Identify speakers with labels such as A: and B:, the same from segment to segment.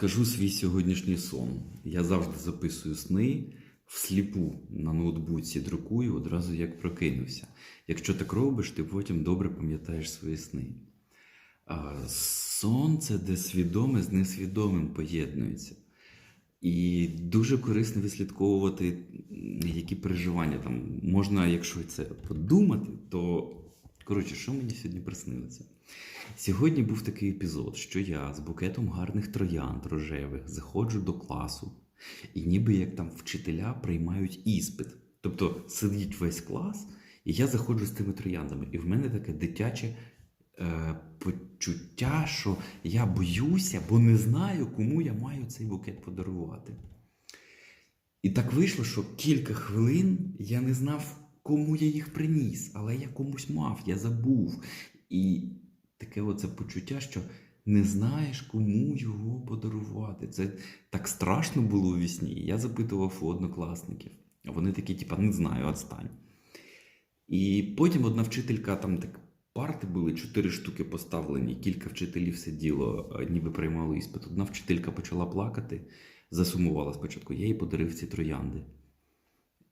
A: Кажу свій сьогоднішній сон. Я завжди записую сни всліпу на ноутбуці, друкую одразу як прокинувся. Якщо так робиш, ти потім добре пам'ятаєш свої сни. Сон це де свідоме з несвідомим поєднується. І дуже корисно відслідковувати, які переживання там можна, якщо це подумати, то коротше, що мені сьогодні приснилося? Сьогодні був такий епізод, що я з букетом гарних троянд рожевих заходжу до класу, і ніби як там вчителя приймають іспит. Тобто сидить весь клас, і я заходжу з тими трояндами. І в мене таке дитяче е, почуття, що я боюся, бо не знаю, кому я маю цей букет подарувати. І так вийшло, що кілька хвилин я не знав, кому я їх приніс, але я комусь мав, я забув. І таке оце почуття, що не знаєш, кому його подарувати. Це так страшно було у вісні. Я запитував у однокласників. А вони такі, типа, не знаю, відстань. І потім одна вчителька, там так парти були, чотири штуки поставлені, кілька вчителів сиділо, е, ніби приймало іспит. Одна вчителька почала плакати, засумувала спочатку. Я їй подарив ці троянди.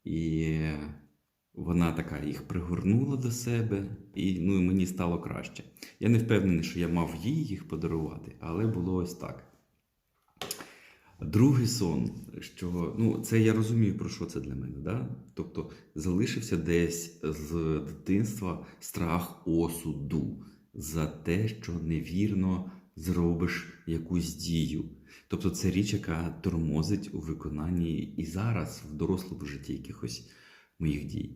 A: І вона така їх пригорнула до себе, і ну, мені стало краще. Я не впевнений, що я мав їй їх подарувати, але було ось так. Другий сон, що ну, це я розумію, про що це для мене. Да? Тобто залишився десь з дитинства страх осуду за те, що невірно зробиш якусь дію. Тобто це річ, яка тормозить у виконанні і зараз в дорослому житті якихось моїх дій.